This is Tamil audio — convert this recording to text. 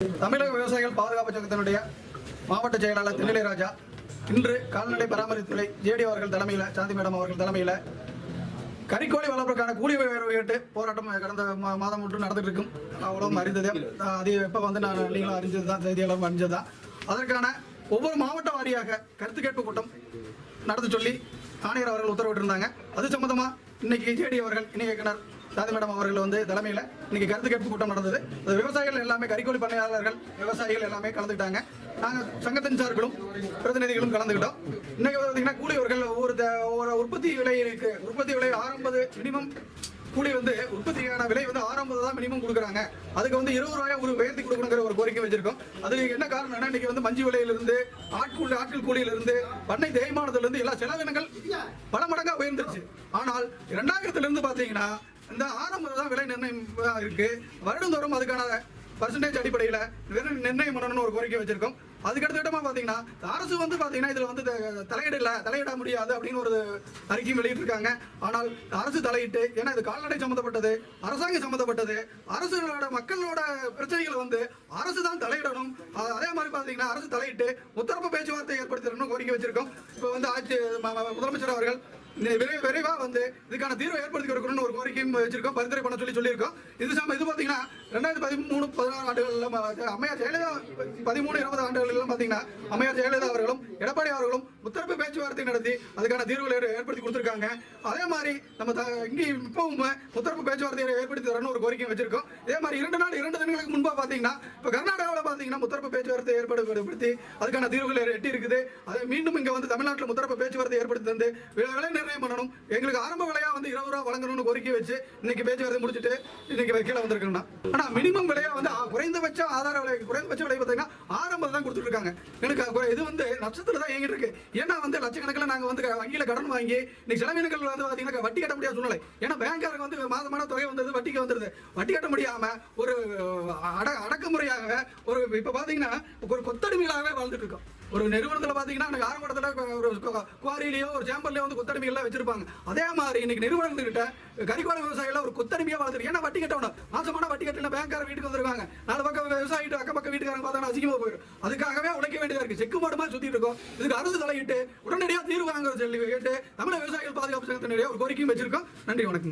தமிழக விவசாயிகள் பாதுகாப்பு சங்கத்தினுடைய மாவட்ட செயலாளர் திருநிலை ராஜா இன்று கால்நடை பராமரிப்புத்துறை ஜேடி அவர்கள் தலைமையில் சாந்தி மேடம் அவர்கள் தலைமையில் கறிக்கோழி வளர்ப்புக்கான கூலி உயர்வு கேட்டு போராட்டம் கடந்த மாதம் ஒன்று நடந்துட்டு இருக்கும். அவ்வளவு அறிந்ததே அது எப்போ வந்து நான் நீங்களும் அறிஞ்சது தான் செய்தியாளரும் அறிஞ்சது? தான் அதற்கான ஒவ்வொரு மாவட்ட வாரியாக கருத்து கேட்பு கூட்டம் நடத்த சொல்லி ஆணையர் அவர்கள் உத்தரவிட்டிருந்தாங்க. அது சம்மந்தமாக இன்னைக்கு ஜேடி அவர்கள் இணை இயக்குனர் சாந்தி மேடம் அவர்கள் வந்து தலைமையில் இன்னைக்கு கருத்து கேட்பு கூட்டம் நடந்தது. அது விவசாயிகள் எல்லாமே கறிக்கோழி பண்ணையாளர்கள் விவசாயிகள் எல்லாமே கலந்துக்கிட்டாங்க. நாங்கள் சங்கத்தின் சார்களும் பிரதிநிதிகளும் கலந்துக்கிட்டோம். இன்னைக்கு பார்த்தீங்கன்னா கூலியவர்கள் ஒவ்வொரு ஒவ்வொரு உற்பத்தி விலை இருக்கு. உற்பத்தி விலை ஆரம்பது மினிமம் கூலி வந்து உற்பத்திக்கான விலை வந்து ஆரம்பது தான் மினிமம் கொடுக்குறாங்க. அதுக்கு வந்து இருபது ரூபாயா ஒரு உயர்த்தி கொடுக்கணுங்கிற ஒரு கோரிக்கை வச்சிருக்கோம். அதுக்கு என்ன காரணம்னா இன்னைக்கு வந்து மஞ்சு விலையிலிருந்து ஆட்கூலி ஆட்கள் கூலியிலிருந்து பண்ணை தேய்மானத்திலிருந்து எல்லா செலவினங்கள் பல மடங்காக உயர்ந்துருச்சு. ஆனால் இரண்டாயிரத்துல இருந்து பாத்தீங்கன்னா இந்த ஆரம்பம் தான் விலை நிர்ணயம் இருக்கு. வருடந்தோறும் அதுக்கான பர்சன்டேஜ் அடிப்படையில் விலை நிர்ணயம் பண்ணணும்னு ஒரு கோரிக்கை வச்சிருக்கோம். அதுக்கு அடுத்த பார்த்தீங்கன்னா அரசு வந்து பார்த்தீங்கன்னா இதில் வந்து த- தலையிட இல்லை தலையிட முடியாது அப்படின்னு ஒரு அறிக்கையும் வெளியிட்டிருக்காங்க. ஆனால் அரசு தலையிட்டு ஏன்னா இது கால்நடை சம்மந்தப்பட்டது அரசாங்கம் சம்மந்தப்பட்டது அரசோட மக்களோட பிரச்சனைகளை வந்து அரசு தான் தலையிடணும். அதே மாதிரி பார்த்தீங்கன்னா அரசு தலையிட்டு முத்தரப்பு பேச்சுவார்த்தை ஏற்படுத்தணும்னு கோரிக்கை வச்சிருக்கோம். இப்போ வந்து ஆட்சி முதலமைச்சர் அவர்கள் விரைவு விரைவா வந்து இதுக்கான தீர்வை ஏற்படுத்தி கொடுக்கணும்னு ஒரு கோரிக்கையும் வச்சிருக்கோம். பரிந்துரை பண்ண சொல்லி சொல்லியிருக்கோம். இது சாம இது பார்த்தீங்கன்னா ரெண்டாயிரத்தி பதிமூணு பதினாறு ஆண்டுகள் அம்மையார் ஜெயலலிதா பதிமூணு இருபது ஆண்டுகளிலும் பார்த்தீங்கன்னா அம்மையார் ஜெயலலிதா அவர்களும் எடப்பாடி அவர்களும் முத்தரப்பு பேச்சுவார்த்தை நடத்தி அதுக்கான தீர்வுகளை ஏற்படுத்தி கொடுத்துருக்காங்க. அதே மாதிரி நம்ம இங்கேயும் இப்பவும் முத்தரப்பு பேச்சுவார்த்தையை ஏற்படுத்தி தரணும் ஒரு கோரிக்கை வச்சிருக்கோம். இதே மாதிரி இரண்டு நாள் இரண்டு தினங்களுக்கு முன்பாக பார்த்தீங்கன்னா இப்போ கர்நாடகாவில் பார்த்தீங்கன்னா முத்தரப்பு பேச்சுவார்த்தை ஏற்படுத்தி அதுக்கான தீர்வுகளை எட்டி இருக்குது. அதை மீண்டும் இங்கே வந்து தமிழ்நாட்டில் முத்தரப்பு பேச்சுவார்த்தை ஏற்படுத்தி தந்து விலை நிர்ணயம் பண்ணணும். எங்களுக்கு ஆரம்ப விலையாக வந்து இருபது ரூபா வழங்கணும்னு கோரிக்கை வச்சு இன்னைக்கு பேச்சுவார்த்தை முடிச்சுட்டு இன்னைக்கு கீழே வந்திருக்கோம்னா ஆனால் மினிமம் விலையாக வந்து குறைந்தபட்ச ஆதார விலை குறைந்தபட்ச விலை பார்த்தீங்கன்னா கொடுத்துட்டு இருக்காங்க எனக்கு இது வந்து நட்சத்திரம் தான் இயங்கிட்டு இருக்கு. ஏன்னா வந்து லட்சக்கணக்கில் நாங்க வந்து வங்கியில் வங்கியில கடன் வாங்கி இன்னைக்கு செலவினங்கள் வந்து பாத்தீங்கன்னா வட்டி கட்ட முடியாத சூழ்நிலை. ஏன்னா பேங்காரங்க வந்து மாதமான தொகை வந்தது வட்டிக்கு வந்துருது. வட்டி கட்ட முடியாம ஒரு அட அடக்குமுறையாக ஒரு இப்ப பாத்தீங்கன்னா ஒரு கொத்தடிமைகளாகவே வாழ்ந்துட்டு இருக்கோம். ஒரு நிறுவனத்தில் பார்த்தீங்கன்னா அந்த ஆரம்பத்தில் ஒரு கு- ஒரு சேம்பர்லேயோ வந்து கொத்தடிமைகள்லாம் வச்சிருப்பாங்க. அதே மாதிரி இன்னைக்கு நிறுவனங்கள்கிட்ட கறிக்கோள விவசாயிகள் ஒரு கொத்தடிமையா வளர்த்துருக்கு ஏன்னா வட்டி கட்டணும். மாசமான வட்டி கட்டின பேங்க்கார வீட்டுக்கு வந்துருவாங்க. நாலு பக்கம் விவசாயிட்டு அக்கம் பக்கம் வீட்டுக்காரங்க பார்த்தா அசிங்கமா போயிடும். அதுக்காகவே உழைக்க வேண்டியதாக இருக்குது செக்கு மாடுமா சுற்றிட்டு இருக்கோம். இதுக்கு அரசு தலையிட்டு உடனடியாக தீர்வு வாங்க சொல்லி கேட்டு தமிழக விவசாயிகள் பாதுகாப்பு சங்கத்தினுடைய ஒரு கோரிக்கையும் வச்சிருக்கோம். நன்றி வணக்கம்.